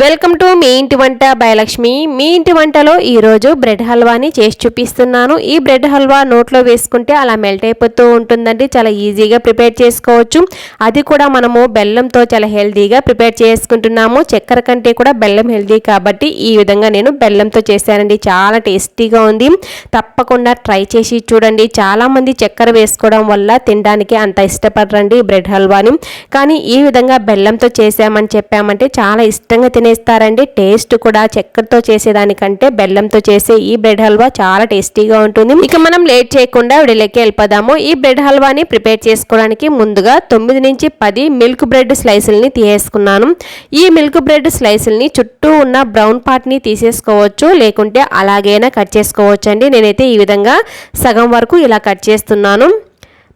Welcome to me ఇంటి వంట భయలక్ష్మి మీ ఇంటి వంటలో ఈరోజు బ్రెడ్ హల్వాని చేసి చూపిస్తున్నాను. ఈ బ్రెడ్ హల్వా నోట్లో వేసుకుంటే అలా మెల్ట్ అయిపోతూ ఉంటుందండి. చాలా ఈజీగా ప్రిపేర్ చేసుకోవచ్చు. అది కూడా మనము బెల్లంతో చాలా హెల్దీగా ప్రిపేర్ చేసుకుంటున్నాము. చక్కెర కంటే కూడా బెల్లం హెల్దీ కాబట్టి ఈ విధంగా నేను బెల్లంతో చేశానండి. చాలా టేస్టీగా ఉంది. తప్పకుండా ట్రై చేసి చూడండి. చాలామంది చక్కెర వేసుకోవడం వల్ల తినడానికి అంత ఇష్టపడరండి బ్రెడ్ హల్వాని. కానీ ఈ విధంగా బెల్లంతో చేసామని చెప్పామంటే చాలా ఇష్టంగా వేస్తారండి. టేస్ట్ కూడా చక్కెరతో చేసేదానికంటే బెల్లంతో చేసే ఈ బ్రెడ్ హల్వా చాలా టేస్టీగా ఉంటుంది. ఇక మనం లేట్ చేయకుండా విడిలోకి వెళ్ళిపోదాము. ఈ బ్రెడ్ హల్వాని ప్రిపేర్ చేసుకోవడానికి ముందుగా తొమ్మిది నుంచి పది మిల్క్ బ్రెడ్ స్లైసుల్ని తీసేసుకున్నాను. ఈ మిల్క్ బ్రెడ్ స్లైసుల్ని చుట్టూ ఉన్న బ్రౌన్ పార్ట్ని తీసేసుకోవచ్చు లేకుంటే అలాగైనా కట్ చేసుకోవచ్చు అండి నేనైతే ఈ విధంగా సగం వరకు ఇలా కట్ చేస్తున్నాను.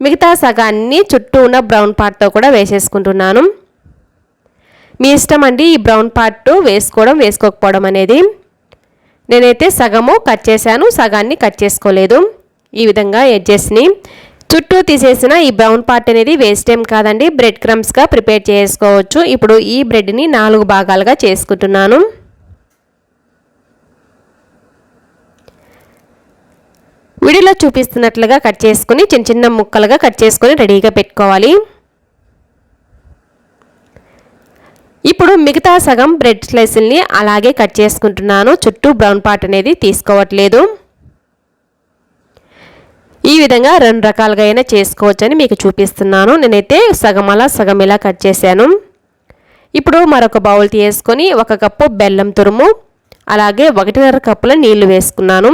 మిగతా సగాన్ని చుట్టూ ఉన్న బ్రౌన్ పార్ట్తో కూడా వేసేసుకుంటున్నాను. మీ ఇష్టం అండి ఈ బ్రౌన్ పార్ట్ వేసుకోవడం వేసుకోకపోవడం అనేది. నేనైతే సగము కట్ చేశాను సగాన్ని కట్ చేసుకోలేదు. ఈ విధంగా ఎడ్జెస్ని. చుట్టూ తీసేసిన ఈ బ్రౌన్ పార్ట్ అనేది వేస్ట్ ఏం కాదండి బ్రెడ్ క్రమ్స్గా ప్రిపేర్ చేసుకోవచ్చు. ఇప్పుడు ఈ బ్రెడ్ని నాలుగు భాగాలుగా చేసుకుంటున్నాను. వీడియోలో చూపిస్తున్నట్లుగా కట్ చేసుకుని చిన్న చిన్న ముక్కలుగా కట్ చేసుకొని రెడీగా పెట్టుకోవాలి. ఇప్పుడు మిగతా సగం బ్రెడ్ స్లైసుల్ని అలాగే కట్ చేసుకుంటున్నాను. చుట్టూ బ్రౌన్ పార్ట్ అనేది తీసుకోవట్లేదు. ఈ విధంగా రెండు రకాలుగా అయినా చేసుకోవచ్చని మీకు చూపిస్తున్నాను. నేనైతే సగం అలా సగం ఇలా కట్ చేశాను. ఇప్పుడు మరొక బౌల్ తీసుకొని ఒక కప్పు బెల్లం తురుము అలాగే ఒకటిన్నర కప్పుల నీళ్ళు వేసుకున్నాను.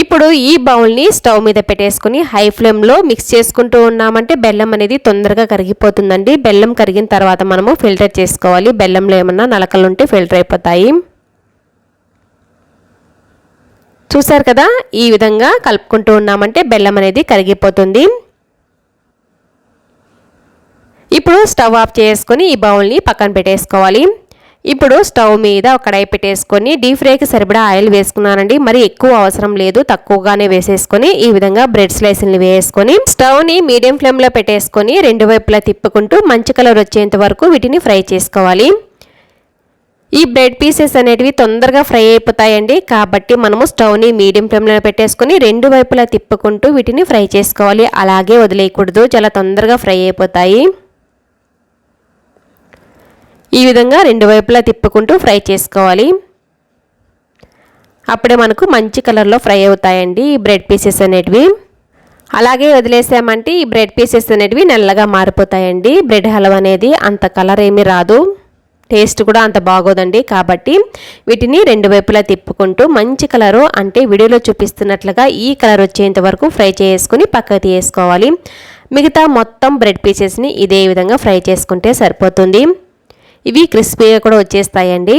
ఇప్పుడు ఈ బౌల్ని స్టవ్ మీద పెట్టేసుకుని హై ఫ్లేమ్లో మిక్స్ చేసుకుంటూ ఉన్నామంటే బెల్లం అనేది తొందరగా కరిగిపోతుందండి. బెల్లం కరిగిన తర్వాత మనము ఫిల్టర్ చేసుకోవాలి. బెల్లంలో ఏమన్నా నలకలు ఉంటే ఫిల్టర్ అయిపోతాయి. చూసారు కదా? ఈ విధంగా కలుపుకుంటూ ఉన్నామంటే బెల్లం అనేది కరిగిపోతుంది. ఇప్పుడు స్టవ్ ఆఫ్ చేసుకొని ఈ బౌల్ని పక్కన పెట్టేసుకోవాలి. ఇప్పుడు స్టవ్ మీద కడాయి పెట్టేసుకొని డీప్ ఫ్రైకి సరిపడా ఆయిల్ వేసుకున్నానండి. మరి ఎక్కువ అవసరం లేదు తక్కువగానే వేసేసుకొని ఈ విధంగా బ్రెడ్ స్లైస్ని వేసుకొని స్టవ్ని మీడియం ఫ్లేమ్లో పెట్టేసుకొని రెండు వైపులా తిప్పుకుంటూ మంచి కలర్ వచ్చేంత వరకు వీటిని ఫ్రై చేసుకోవాలి. ఈ బ్రెడ్ పీసెస్ అనేటివి తొందరగా ఫ్రై అయిపోతాయండి. కాబట్టి మనము స్టవ్ని మీడియం ఫ్లేమ్లో పెట్టేసుకొని రెండు వైపులా తిప్పుకుంటూ వీటిని ఫ్రై చేసుకోవాలి. అలాగే వదిలేయకూడదు చాలా తొందరగా ఫ్రై అయిపోతాయి. ఈ విధంగా రెండు వైపులా తిప్పుకుంటూ ఫ్రై చేసుకోవాలి. అప్పుడే మనకు మంచి కలర్లో ఫ్రై అవుతాయండి ఈ బ్రెడ్ పీసెస్ అనేటివి. అలాగే వదిలేసామంటే ఈ బ్రెడ్ పీసెస్ అనేటివి నల్లగా మారిపోతాయండి. బ్రెడ్ హల్వా అనేది అంత కలర్ ఏమీ రాదు. టేస్ట్ కూడా అంత బాగోదండి కాబట్టి వీటిని రెండు వైపులా తిప్పుకుంటూ మంచి కలరు అంటే వీడియోలో చూపిస్తున్నట్లుగా ఈ కలర్ వచ్చేంత వరకు ఫ్రై చేసుకుని పక్కకు తీసుకోవాలి మిగతా మొత్తం బ్రెడ్ పీసెస్ని ఇదే విధంగా ఫ్రై చేసుకుంటే సరిపోతుంది. ఇవి క్రిస్పీగా కూడా వచ్చేస్తాయండి.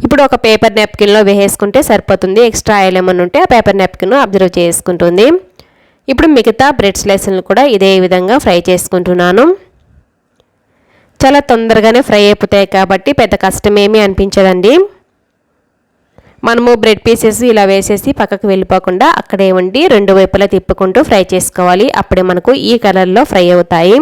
ఇప్పుడు ఒక పేపర్ నెప్కిన్లో వేసేసుకుంటే సరిపోతుంది. ఎక్స్ట్రా ఆయిల్ ఏమైనా ఉంటే ఆ పేపర్ నెప్కిన్ అబ్జర్వ్ చేసుకుంటుంది. ఇప్పుడు మిగతా బ్రెడ్ స్లైసులను కూడా ఇదే విధంగా ఫ్రై చేసుకుంటున్నాను. చాలా తొందరగానే ఫ్రై అయిపోతాయి కాబట్టి పెద్ద కష్టమేమీ అనిపించదండి. మనము బ్రెడ్ పీసెస్ ఇలా వేసేసి పక్కకు వెళ్ళిపోకుండా అక్కడే ఉండి రెండు వైపులా తిప్పుకుంటూ ఫ్రై చేసుకోవాలి. అప్పుడే మనకు ఈ కలర్లో ఫ్రై అవుతాయి.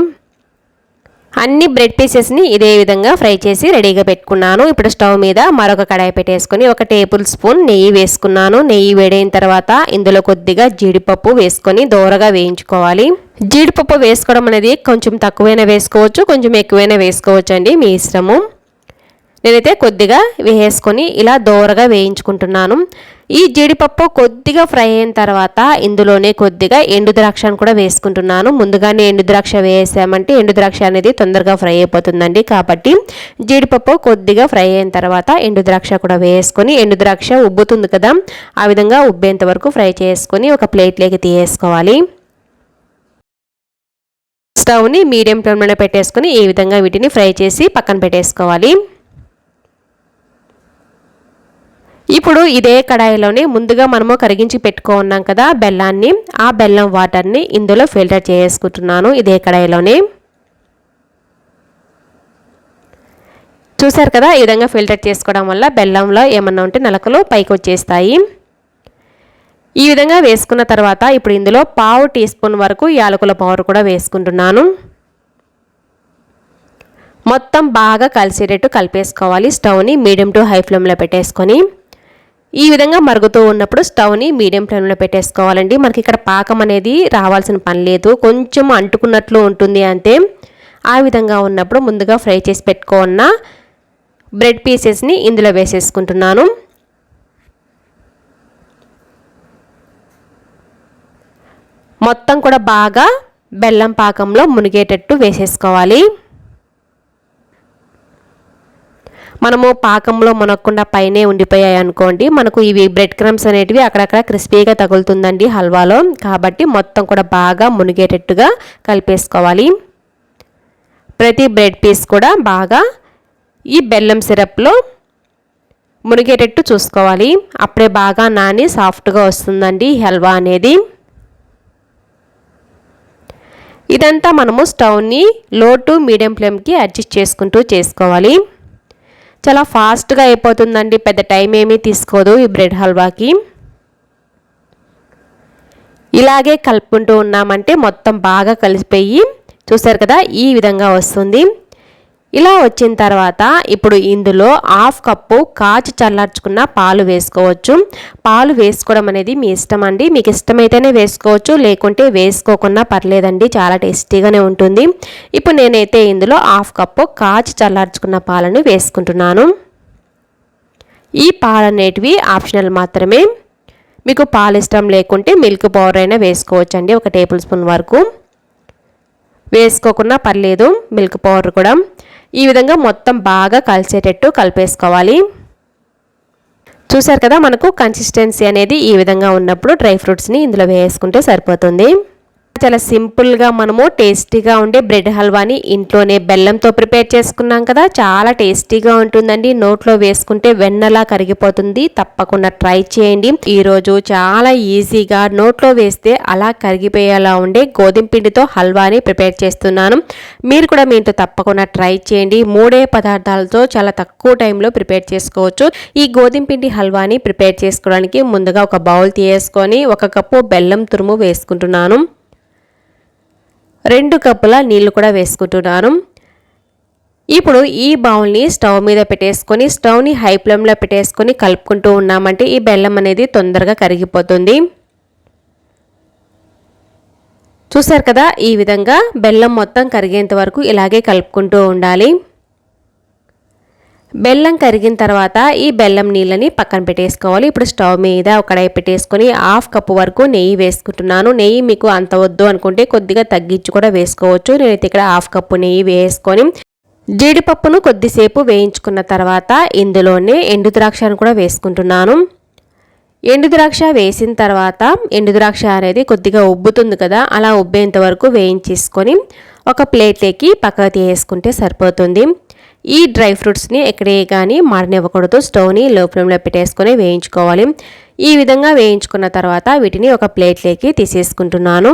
అన్ని బ్రెడ్ పీసెస్ని ఇదే విధంగా ఫ్రై చేసి రెడీగా పెట్టుకున్నాను. ఇప్పుడు స్టవ్ మీద మరొక కడాయి పెట్టేసుకొని ఒక టేబుల్ స్పూన్ నెయ్యి వేసుకున్నాను. నెయ్యి వేడైన తర్వాత ఇందులో కొద్దిగా జీడిపప్పు వేసుకొని దోరగా వేయించుకోవాలి. జీడిపప్పు వేసుకోవడం అనేది కొంచెం తక్కువైనా వేసుకోవచ్చు కొంచెం ఎక్కువైనా వేసుకోవచ్చు అండి మీ ఇష్టము. నేనైతే కొద్దిగా వేసుకొని ఇలా దోరగా వేయించుకుంటున్నాను. ఈ జీడిపప్పు కొద్దిగా ఫ్రై అయిన తర్వాత ఇందులోనే కొద్దిగా ఎండు ద్రాక్షను కూడా వేసుకుంటున్నాను. ముందుగానే ఎండు ద్రాక్ష వేసామంటే ఎండు ద్రాక్ష అనేది తొందరగా ఫ్రై అయిపోతుందండి. కాబట్టి జీడిపప్పు కొద్దిగా ఫ్రై అయిన తర్వాత ఎండు ద్రాక్ష కూడా వేసుకొని ఎండు ద్రాక్ష ఉబ్బుతుంది కదా ఆ విధంగా ఉబ్బేంత వరకు ఫ్రై చేసుకొని ఒక ప్లేట్లోకి తీసేసుకోవాలి. స్టవ్ని మీడియం ఫ్లేమ్లోనే పెట్టేసుకొని ఈ విధంగా వీటిని ఫ్రై చేసి పక్కన పెట్టేసుకోవాలి. ఇప్పుడు ఇదే కడాయిలోనే ముందుగా మనము కరిగించి పెట్టుకున్నాం కదా బెల్లాన్ని. ఆ బెల్లం వాటర్ని ఇందులో ఫిల్టర్ చేసుకుంటున్నాను ఇదే కడాయిలోనే. చూసారు కదా ఈ విధంగా ఫిల్టర్ చేసుకోవడం వల్ల బెల్లంలో ఏమన్నా ఉంటే నలకలు పైకి వచ్చేస్తాయి. ఈ విధంగా వేసుకున్న తర్వాత ఇప్పుడు ఇందులో పావు టీ స్పూన్ వరకు యాలకుల పౌడర్ కూడా వేసుకుంటున్నాను. మొత్తం బాగా కలిసేటట్టు కలిపేసుకోవాలి స్టవ్ని మీడియం టు హై ఫ్లేమ్లో పెట్టేసుకొని. ఈ విధంగా మరుగుతూ ఉన్నప్పుడు స్టవ్ని మీడియం ఫ్లేమ్లో పెట్టేసుకోవాలండి. మనకి ఇక్కడ పాకం అనేది రావాల్సిన పని లేదు. కొంచెం అంటుకున్నట్లు ఉంటుంది అంతే ఆ విధంగా ఉన్నప్పుడు ముందుగా ఫ్రై చేసి పెట్టుకున్న బ్రెడ్ పీసెస్ని ఇందులో వేసేసుకుంటున్నాను. మొత్తం కూడా బాగా బెల్లం పాకంలో మునిగేటట్టు వేసేసుకోవాలి. మనము పాకంలో మునక్కుండా పైనే ఉండిపోయాయి అనుకోండి మనకు ఇవి బ్రెడ్ క్రమ్స్ అనేటివి అక్కడక్కడ క్రిస్పీగా తగులుతుందండి హల్వాలో. కాబట్టి మొత్తం కూడా బాగా మునిగేటట్టుగా కలిపేసుకోవాలి. ప్రతి బ్రెడ్ పీస్ కూడా బాగా ఈ బెల్లం సిరప్లో మునిగేటట్టు చూసుకోవాలి. అప్పుడే బాగా నాని సాఫ్ట్గా వస్తుందండి హల్వా అనేది. ఇదంతా మనము స్టవ్ని లో టు మీడియం ఫ్లేమ్కి అడ్జస్ట్ చేసుకుంటూ చేసుకోవాలి. చాలా ఫాస్ట్గా అయిపోతుందండి పెద్ద టైం ఏమీ తీసుకోదు ఈ బ్రెడ్ హల్వాకి. ఇలాగే కలుపుకుంటూ ఉన్నామంటే మొత్తం బాగా కలిసిపోయి చూసారు కదా ఈ విధంగా వస్తుంది. ఇలా వచ్చిన తర్వాత ఇప్పుడు ఇందులో హాఫ్ కప్పు కాచి చల్లార్చుకున్న పాలు వేసుకోవచ్చు. పాలు వేసుకోవడం అనేది మీ ఇష్టం అండి. మీకు ఇష్టమైతేనే వేసుకోవచ్చు లేకుంటే వేసుకోకుండా పర్లేదండి. చాలా టేస్టీగానే ఉంటుంది. ఇప్పుడు నేనైతే ఇందులో హాఫ్ కప్పు కాచి చల్లార్చుకున్న పాలను వేసుకుంటున్నాను. ఈ పాలు అనేటివి ఆప్షనల్ మాత్రమే. మీకు పాలు ఇష్టం లేకుంటే మిల్క్ పౌడర్ అయినా వేసుకోవచ్చండి. ఒక టేబుల్ స్పూన్ వరకు. వేసుకోకుండా పర్లేదు మిల్క్ పౌడర్ కూడా. ఈ విధంగా మొత్తం బాగా కలిసేటట్టు కలిపేసుకోవాలి. చూసారు కదా మనకు కన్సిస్టెన్సీ అనేది ఈ విధంగా ఉన్నప్పుడు డ్రై ఫ్రూట్స్ని ఇందులో వేసుకుంటే సరిపోతుంది. చాలా సింపుల్గా మనము టేస్టీగా ఉండే బ్రెడ్ హల్వాని ఇంట్లోనే బెల్లంతో ప్రిపేర్ చేసుకున్నాం కదా చాలా టేస్టీగా ఉంటుందండి. నోట్లో వేసుకుంటే వెన్నలా కరిగిపోతుంది. తప్పకుండా ట్రై చేయండి. ఈరోజు చాలా ఈజీగా నోట్లో వేస్తే అలా కరిగిపోయేలా ఉండే గోధుమ పిండితో హల్వాని ప్రిపేర్ చేస్తున్నాను. మీరు కూడా మీ ఇంట్లో తప్పకుండా ట్రై చేయండి. మూడే పదార్థాలతో చాలా తక్కువ టైంలో ప్రిపేర్ చేసుకోవచ్చు. ఈ గోధుమ పిండి హల్వాని ప్రిపేర్ చేసుకోవడానికి ముందుగా ఒక బౌల్ తీసుకొని ఒక కప్పు బెల్లం తురుము వేసుకుంటున్నాను. రెండు కప్పుల నీళ్ళు కూడా వేసుకుంటున్నాను. ఇప్పుడు ఈ బౌల్ని స్టవ్ మీద పెట్టేసుకొని స్టవ్ని హై ఫ్లేమ్లో పెట్టేసుకొని కలుపుకుంటూ ఉన్నామంటే ఈ బెల్లం అనేది తొందరగా కరిగిపోతుంది. చూసారు కదా ఈ విధంగా బెల్లం మొత్తం కరిగేంత వరకు ఇలాగే కలుపుకుంటూ ఉండాలి. బెల్లం కరిగిన తర్వాత ఈ బెల్లం నీళ్ళని పక్కన పెట్టేసుకోవాలి. ఇప్పుడు స్టవ్ మీద ఒకడై పెట్టేసుకొని హాఫ్ కప్పు వరకు నెయ్యి వేసుకుంటున్నాను. నెయ్యి మీకు అంత వద్దు అనుకుంటే కొద్దిగా తగ్గించి కూడా వేసుకోవచ్చు. నేనైతే ఇక్కడ హాఫ్ కప్పు నెయ్యి వేసుకొని జీడిపప్పును కొద్దిసేపు వేయించుకున్న తర్వాత ఇందులోనే ఎండు ద్రాక్షను కూడా వేసుకుంటున్నాను. ఎండు ద్రాక్ష వేసిన తర్వాత ఎండు ద్రాక్ష అనేది కొద్దిగా ఉబ్బుతుంది కదా అలా ఉబ్బేంత వరకు వేయించేసుకొని ఒక ప్లేట్లోకి పక్కకు తీసుకుంటే సరిపోతుంది. ఈ డ్రై ఫ్రూట్స్ని ఎక్కడే కానీ మాడనివ్వకూడదు. స్టవ్ని లో ఫ్లేమ్లో పెట్టేసుకొని వేయించుకోవాలి. ఈ విధంగా వేయించుకున్న తర్వాత వీటిని ఒక ప్లేట్లోకి తీసేసుకుంటున్నాను.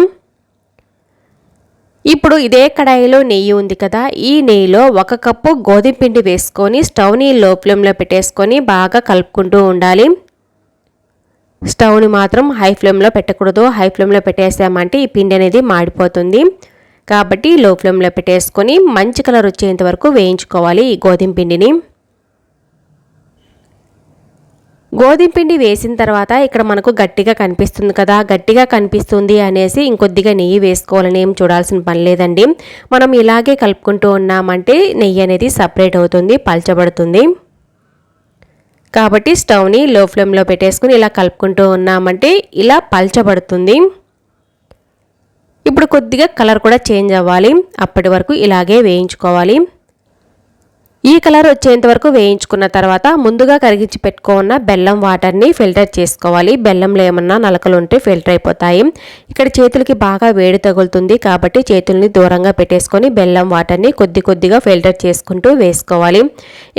ఇప్పుడు ఇదే కడాయిలో నెయ్యి ఉంది కదా ఈ నెయ్యిలో ఒక కప్పు గోధుమ పిండి వేసుకొని స్టవ్ని లో ఫ్లేమ్లో పెట్టేసుకొని బాగా కలుపుకుంటూ ఉండాలి. స్టవ్ని మాత్రం హై ఫ్లేమ్లో పెట్టకూడదు. హై ఫ్లేమ్లో పెట్టేసామంటే ఈ పిండి అనేది మాడిపోతుంది. కాబట్టి లో ఫ్లేమ్లో పెట్టేసుకొని మంచి కలర్ వచ్చేంత వరకు వేయించుకోవాలి ఈ గోధుమ పిండిని. గోధుమ పిండి వేసిన తర్వాత ఇక్కడ మనకు గట్టిగా కనిపిస్తుంది కదా గట్టిగా కనిపిస్తుంది అనేసి ఇంకొద్దిగా నెయ్యి వేసుకోవాలని ఏం చూడాల్సిన పని లేదండి. మనం ఇలాగే కలుపుకుంటూ ఉన్నామంటే నెయ్యి అనేది సపరేట్ అవుతుంది పల్చబడుతుంది. కాబట్టి స్టవ్ని లో ఫ్లేమ్లో పెట్టేసుకుని ఇలా కలుపుకుంటూ ఉన్నామంటే ఇలా పల్చబడుతుంది. ఇప్పుడు కొద్దిగా కలర్ కూడా చేంజ్ అవ్వాలి. అప్పటి వరకు ఇలాగే వేయించుకోవాలి. ఈ కలర్ వచ్చేంత వరకు వేయించుకున్న తర్వాత ముందుగా కరిగించి పెట్టుకున్న బెల్లం వాటర్ని ఫిల్టర్ చేసుకోవాలి. బెల్లంలో ఏమన్నా నలకలు ఉంటే ఫిల్టర్ అయిపోతాయి. ఇక్కడ చేతులకి బాగా వేడి తగులుతుంది కాబట్టి చేతుల్ని దూరంగా పెట్టేసుకొని బెల్లం వాటర్ని కొద్ది కొద్దిగా ఫిల్టర్ చేసుకుంటూ వేసుకోవాలి.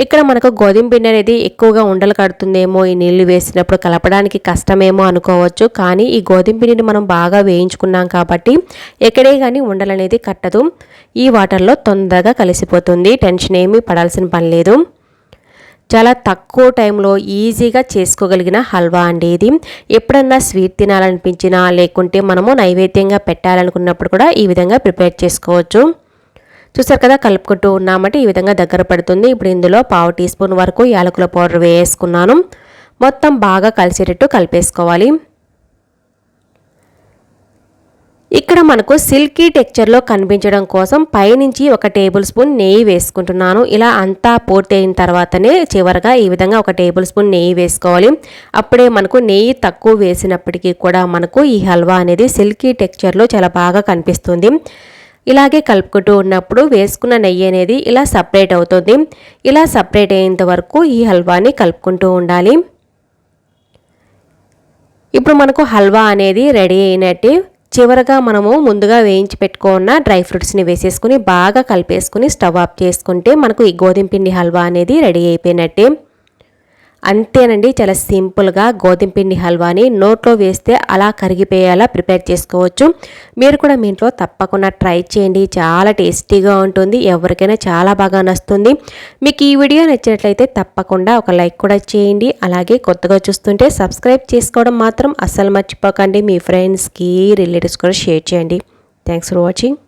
ఇక్కడ మనకు గోధుమ పిండి అనేది ఎక్కువగా ఉండలు కడుతుందేమో ఈ నీళ్ళు వేసినప్పుడు కలపడానికి కష్టమేమో అనుకోవచ్చు. కానీ ఈ గోధుమ పిండిని మనం బాగా వేయించుకున్నాం కాబట్టి ఎక్కడే కానీ ఉండలనేది కట్టదు. ఈ వాటర్లో తొందరగా కలిసిపోతుంది. టెన్షన్ ఏమీ పడాల్సి చేయాల్సిన పని లేదు. చాలా తక్కువ టైంలో ఈజీగా చేసుకోగలిగిన హల్వా అండి ఇది. ఎప్పుడన్నా స్వీట్ తినాలనిపించినా లేకుంటే మనము నైవేద్యంగా పెట్టాలనుకున్నప్పుడు కూడా ఈ విధంగా ప్రిపేర్ చేసుకోవచ్చు. చూసారు కదా కలుపుకుంటూ ఉన్నామంటే ఈ విధంగా దగ్గర పడుతుంది. ఇప్పుడు ఇందులో పావు టీ స్పూన్ వరకు యాలకుల పౌడర్ వేసుకున్నాను. మొత్తం బాగా కలిసేటట్టు కలిపేసుకోవాలి. ఇక్కడ మనకు సిల్కీ టెక్చర్లో కనిపించడం కోసం పైనుంచి ఒక టేబుల్ స్పూన్ నెయ్యి వేసుకుంటున్నాను. ఇలా అంతా పూర్తి అయిన తర్వాతనే చివరగా ఈ విధంగా ఒక టేబుల్ స్పూన్ నెయ్యి వేసుకోవాలి. అప్పుడే మనకు నెయ్యి తక్కువ వేసినప్పటికీ కూడా మనకు ఈ హల్వా అనేది సిల్కీ టెక్చర్లో చాలా బాగా కనిపిస్తుంది. ఇలాగే కలుపుకుంటూ ఉన్నప్పుడు వేసుకున్న నెయ్యి అనేది ఇలా సపరేట్ అవుతుంది. ఇలా సపరేట్ అయ్యేంత వరకు ఈ హల్వాని కలుపుకుంటూ ఉండాలి. ఇప్పుడు మనకు హల్వా అనేది రెడీ అయినట్టే చివరగా మనము ముందుగా వేయించి పెట్టుకున్న డ్రై ఫ్రూట్స్ని వేసేసుకుని బాగా కలిపేసుకుని స్టవ్ ఆఫ్ చేసుకుంటే మనకు ఈ గోధుమ పిండి హల్వా అనేది రెడీ అయిపోయినట్టే. అంతేనండి చాలా సింపుల్గా గోధుమ పిండి హల్వాని నోట్లో వేస్తే అలా కరిగిపోయేలా ప్రిపేర్ చేసుకోవచ్చు. మీరు కూడా మీ ఇంట్లో తప్పకుండా ట్రై చేయండి చాలా టేస్టీగా ఉంటుంది ఎవరికైనా చాలా బాగా నచ్చుతుంది. మీకు ఈ వీడియో నచ్చినట్లయితే తప్పకుండా ఒక లైక్ కూడా చేయండి అలాగే కొత్తగా చూస్తుంటే సబ్స్క్రైబ్ చేసుకోవడం మాత్రం అస్సలు మర్చిపోకండి మీ ఫ్రెండ్స్కి రిలేటివ్స్ కూడా షేర్ చేయండి. Thanks for watching.